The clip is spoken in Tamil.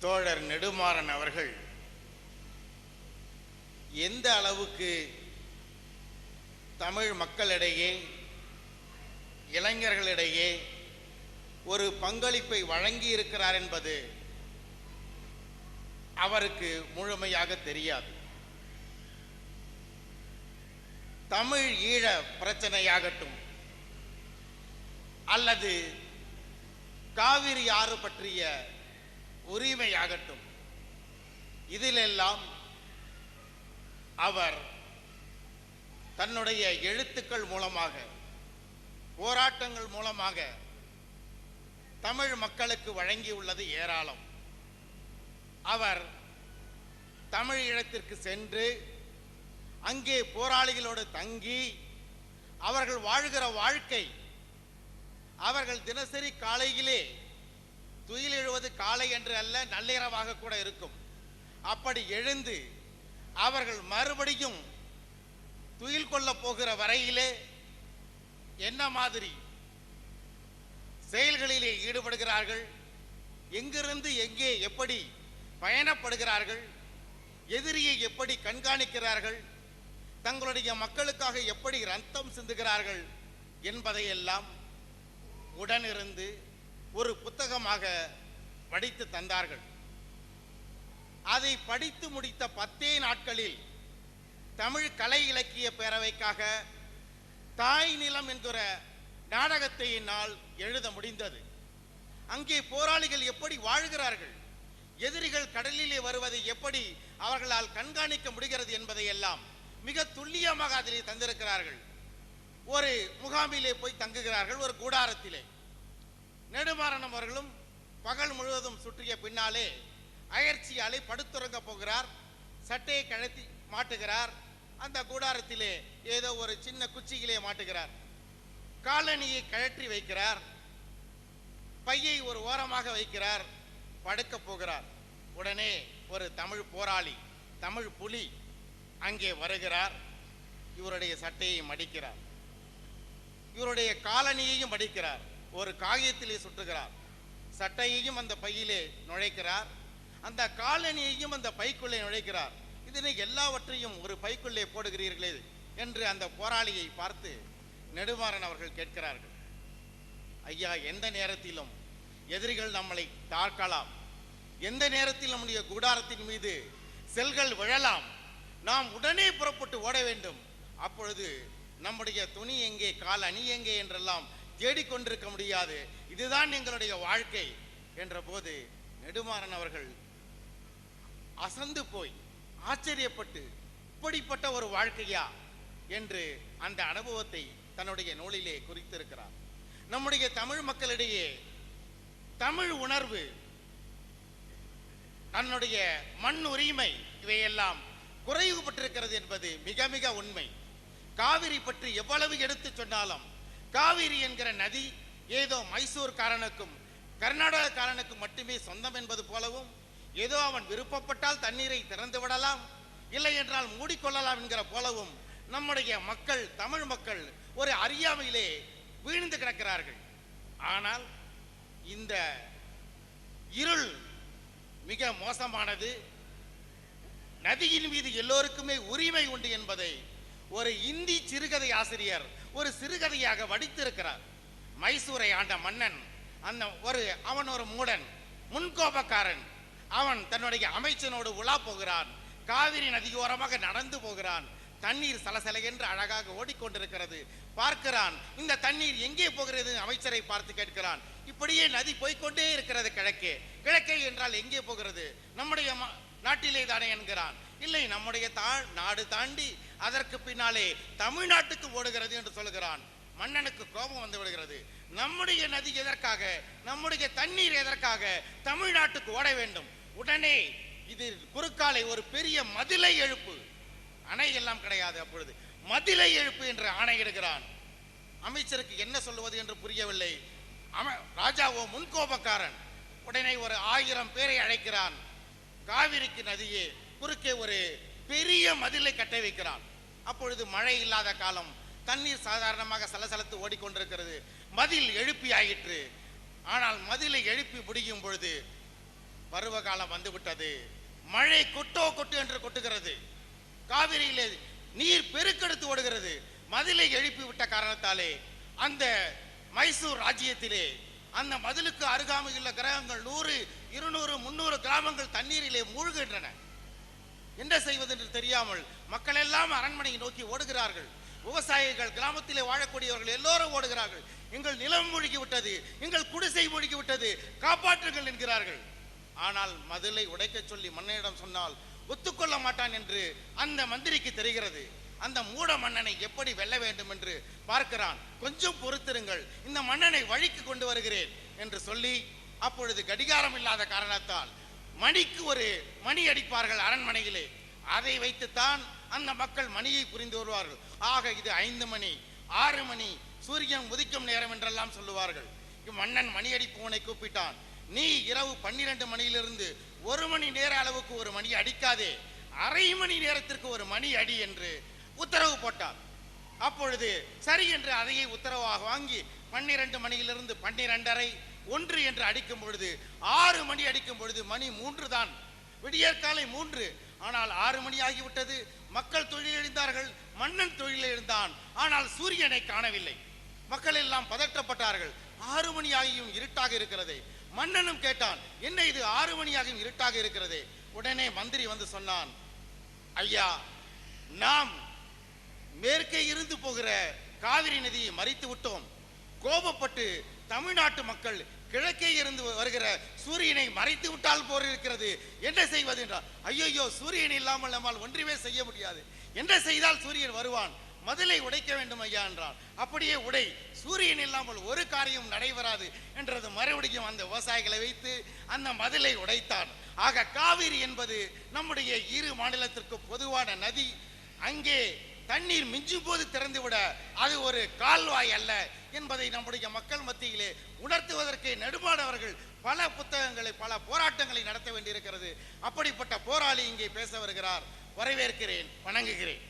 தோழர் நெடுமாறன் அவர்கள் எந்த அளவுக்கு தமிழ் மக்களிடையே இளைஞர்களிடையே ஒரு பங்களிப்பை வழங்கி இருக்கிறார் என்பது அவருக்கு முழுமையாக தெரியாது. தமிழ் ஈழ பிரச்சனையாகட்டும் அல்லது காவிரி ஆறு பற்றிய உரிமையாகட்டும். இதிலெல்லாம் அவர் தன்னுடைய எழுத்துக்கள் மூலமாக போராட்டங்கள் மூலமாக தமிழ் மக்களுக்கு வழங்கியுள்ளது ஏராளம். அவர் தமிழ் இடத்திற்கு சென்று அங்கே போராளிகளோடு தங்கி அவர்கள் வாழ்கிற வாழ்க்கை அவர்கள் தினசரி காலையிலே துயில் எழுவது காலை என்று அல்ல நள்ளிரவாக கூட இருக்கும். அப்படி எழுந்து அவர்கள் மறுபடியும் துயில் கொள்ள போகிற வரையிலே என்ன மாதிரி செயல்களிலே ஈடுபடுகிறார்கள்? எங்கிருந்து எங்கே எப்படி பயணப்படுகிறார்கள்? எதிரியை எப்படி கண்காணிக்கிறார்கள்? தங்களுடைய மக்களுக்காக எப்படி ரத்தம் சிந்துகிறார்கள் என்பதையெல்லாம் உடனிருந்து ஒரு புத்தகமாக படித்து தந்தார்கள். அதை படித்து முடித்த பத்தே நாட்களில் தமிழ் கலை இலக்கிய பேரவைக்காக தாய் நிலம் என்கிற நாடகத்தை என்னால் எழுத முடிந்தது. அங்கே போராளிகள் எப்படி வாழ்கிறார்கள்? எதிரிகள் கடலிலே வருவதை எப்படி அவர்களால் கண்காணிக்க முடிகிறது என்பதை எல்லாம் மிக துல்லியமாக அதிலே தந்திருக்கிறார்கள். ஒரு முகாமிலே போய் தங்குகிறார்கள் ஒரு கூடாரத்திலே. நெடுமாறனம் அவர்களும் பகல் முழுவதும் சுற்றிய பின்னாலே அயற்சியாலே படுத்துறங்க போகிறார். சட்டையை கழத்தி மாட்டுகிறார். அந்த கூடாரத்திலே ஏதோ ஒரு சின்ன குச்சியிலே மாட்டுகிறார். காலணியை கழற்றி வைக்கிறார். பையை ஒரு ஓரமாக வைக்கிறார். படுக்க போகிறார். உடனே ஒரு தமிழ் போராளி தமிழ் புலி அங்கே வருகிறார். இவருடைய சட்டையை மடிக்கிறார். இவருடைய காலணியையும் மடிக்கிறார். ஒரு காகிதத்திலே சுட்டுகிறார். சட்டையையும் அந்த பையிலே நுழைக்கிறார். அந்த காலணியையும் அந்த பைக்குள்ளே நுழைக்கிறார். இதனை எல்லாவற்றையும் ஒரு பைக்குள்ளே போடுகிறீர்களே என்று அந்த போராளியை பார்த்து நெடுமாறன் அவர்கள் கேட்கிறார்கள். ஐயா எந்த நேரத்திலும் எதிரிகள் நம்மளை தாக்கலாம் எந்த நேரத்தில் நம்முடைய கூடாரத்தின் மீது செல்கள் விழலாம். நாம் உடனே புறப்பட்டு ஓட வேண்டும். அப்பொழுது நம்முடைய துணி எங்கே கால் அணி எங்கே என்றெல்லாம் தேடிக்கொண்டிருக்க முடியாது. இதுதான் எங்களுடைய வாழ்க்கை என்ற போது நெடுமாறன் அவர்கள் அசந்து போய் ஆச்சரியப்பட்டு இப்படிப்பட்ட ஒரு வாழ்க்கையா? என்று அந்த அனுபவத்தை தன்னுடைய நூலிலே குறித்திருக்கிறார். நம்முடைய தமிழ் மக்களிடையே தமிழ் உணர்வு தன்னுடைய மண் உரிமை இவையெல்லாம் குறைவுபட்டிருக்கிறது என்பது மிக மிக உண்மை. காவிரி பற்றி எவ்வளவு எடுத்து சொன்னாலும் காவிரி என்கிற நதி ஏதோ மைசூர்காரனுக்கும் கர்நாடகக்காரனுக்கும் மட்டுமே சொந்தம் என்பது போலவும் ஏதோ அவன் விருப்பப்பட்டால் தண்ணீரை திறந்து விடலாம் இல்லை என்றால் மூடிக்கொள்ளலாம் என்கிற போலவும் நம்முடைய மக்கள் தமிழ் மக்கள் ஒரு அறியாமையிலே வீழ்ந்து கிடக்கிறார்கள். ஆனால் இந்த இருள் மிக மோசமானது நதியின் மீது எல்லோருக்குமே உரிமை உண்டு என்பதை ஒரு இந்தி சிறுகதை ஆசிரியர் ஒரு சிறுகதையாக வடித்திருக்கிறார். மைசூரை ஆண்ட மன்னன் அந்த ஒரு அவன் ஒரு மூடன் முன்கோபக்காரன். அவன் தன்னுடைய அமைச்சனோடு உலா போகிறான். காவிரி நதியோரமாக நடந்து போகிறான். தண்ணீர் சலசலகென்று அழகாக ஓடிக்கொண்டிருக்கிறது. பார்க்கிறான் இந்த தண்ணீர் எங்கே போகிறது அமைச்சரை பார்த்து கேட்கிறான். இப்படியே நதி போய்க்கொண்டே இருக்கிறது கிழக்கே. கிழக்கே என்றால் எங்கே போகிறது? நம்முடைய ம- நாட்டிலே தானே என்கிறான். இல்லை நம்முடைய தா நாடு தாண்டி அதற்கு பின்னாலே தமிழ்நாட்டுக்கு ஓடுகிறது என்று சொல்கிறான் மன்னனுக்கு கோபம் வந்து விடுகிறது. நம்முடைய நதி எதற்காக? நம்முடைய தண்ணீர் எதற்காக? தமிழ்நாட்டுக்கு ஓட வேண்டும். உடனே இது குறுக்காலை ஒரு பெரிய மதிலை எழுப்பு. அணை எல்லாம் கிடையாது அப்பொழுது. மதிலை எழுப்பு என்று ஆணையிடுகிறான். அமைச்சருக்கு என்ன சொல்லுவது என்று புரியவில்லை. அம- ராஜாவோ முன்கோபக்காரன். உடனே ஒரு ஆயிரம் பேரை அழைக்கிறான். காவிரிக்கு நதியே குறுக்கே ஒரு பெரிய மதிலை கட்ட வைக்கிறான். அப்பொழுது மழை இல்லாத காலம் தண்ணீர் சாதாரணமாக சலசலத்து ஓடிக்கொண்டிருக்கிறது. மதில் எழுப்பி ஆயிற்று ஆனால் மதிலை எழுப்பி முடியும் பொழுது பருவகாலம் வந்துவிட்டது. மழை கொட்டோ கொட்டு என்று கொட்டுகிறது. காவிரியிலே நீர் பெருக்கெடுத்து ஓடுகிறது. மதிலை எழுப்பி விட்ட காரணத்தாலே அந்த மைசூர் ராஜ்யத்திலே அந்த மதிலுக்கு அருகாமையுள்ள கிரகங்கள் நூறு இருநூறு முன்னூறு கிராமங்கள் தண்ணீரிலே மூழ்கின்றன. என்ன செய்வது என்று தெரியாமல் மக்கள் எல்லாம் அரண்மனையை நோக்கி ஓடுகிறார்கள். விவசாயிகள் கிராமத்திலே வாழக்கூடியவர்கள் எல்லோரும் ஓடுகிறார்கள். எங்கள் நிலம் மூழ்கி விட்டது எங்கள் குடிசை மூழ்கி விட்டது காப்பாற்றுங்கள் என்கிறார்கள். ஆனால் மதிலை உடைக்கச் சொல்லி மன்னனிடம் சொன்னால் ஒத்துக்கொள்ள மாட்டான் என்று அந்த மந்திரிக்கு தெரிகிறது. அந்த மூட மன்னனை எப்படி வெல்ல வேண்டும் என்று பார்க்கிறான். கொஞ்சம் பொறுத்திருங்கள் இந்த மன்னனை வழிக்கு கொண்டு வருகிறேன் என்று சொல்லி அப்பொழுது கடிகாரம் இல்லாத காரணத்தால் மணிக்கு ஒரு மணி அடிப்பார்கள் அரண்மனையிலே. அதை வைத்துத்தான் அந்த மக்கள் மணியை புரிந்து வருவார்கள் ஆக இது ஐந்து மணி ஆறு மணி சூரியன் உதிக்கும் நேரம் என்றெல்லாம் சொல்லுவார்கள். மன்னன் மணி அடிப்பவனை கூப்பிட்டான். நீ இரவு பன்னிரண்டு மணியிலிருந்து ஒரு மணி நேர அளவுக்கு ஒரு மணி அடிக்காதே. அரை மணி நேரத்திற்கு ஒரு மணி அடி என்று உத்தரவு போட்டார் அப்பொழுது சரி என்று அதையே உத்தரவாக வாங்கி பன்னிரண்டு மணியிலிருந்து பன்னிரண்டரை ஒன்று என்று அடிக்கும் பொழுது ஆறு மணி அடிக்கும் பொழுது மணி மூன்று தான். விடியற்காலை மூன்று. ஆனால் ஆறு மணி ஆகிவிட்டது. மக்கள் தொழில் எழுந்தார்கள். மன்னன் தொழில் எழுந்தான். ஆனால் சூரியனை காணவில்லை. மக்கள் எல்லாம் பதற்றப்பட்டார்கள். ஆறு மணி ஆகியும் இருட்டாக இருக்கிறதே. மன்னனும் கேட்டான் என்ன இது? ஆறு மணி ஆகியும் இருட்டாக இருக்கிறதே. உடனே மந்திரி வந்து சொன்னான் ஐயா நாம் மேற்கே இருந்து போகிற காவிரி நதியை மறித்து விட்டோம். கோபப்பட்டு தமிழ்நாட்டு மக்கள் கிழக்கே இருந்து வருகிற சூரியனை மறைத்து விட்டால் போர் இருக்கிறது என்ன செய்வது என்றால் ஐயோ சூரியன் இல்லாமல் நம்மால் ஒன்றுமே செய்ய முடியாது. என்ன செய்தால் சூரியன் வருவான்? மதிலை உடைக்க வேண்டும் ஐயா என்றான். அப்படியே உடை சூரியன் இல்லாமல் ஒரு காரியம் நடைபெறாது என்றது மறுபடியும் அந்த விவசாயிகளை வைத்து அந்த மதிலை உடைத்தான். ஆக காவிரி என்பது நம்முடைய இரு மாநிலத்திற்கு பொதுவான நதி. அங்கே தண்ணீர் மிஞ்சும் போது திறந்துவிட அது ஒரு கால்வாய் அல்ல என்பதை நம்முடைய மக்கள் மத்தியிலே உணர்த்துவதற்கு நெடுமானவர்கள் பல புத்தகங்களை பல போராட்டங்களை நடத்த வேண்டியிருக்கிறது. அப்படிப்பட்ட போராளி இங்கே பேச வருகிறார். வரவேற்கிறேன். வணங்குகிறேன்.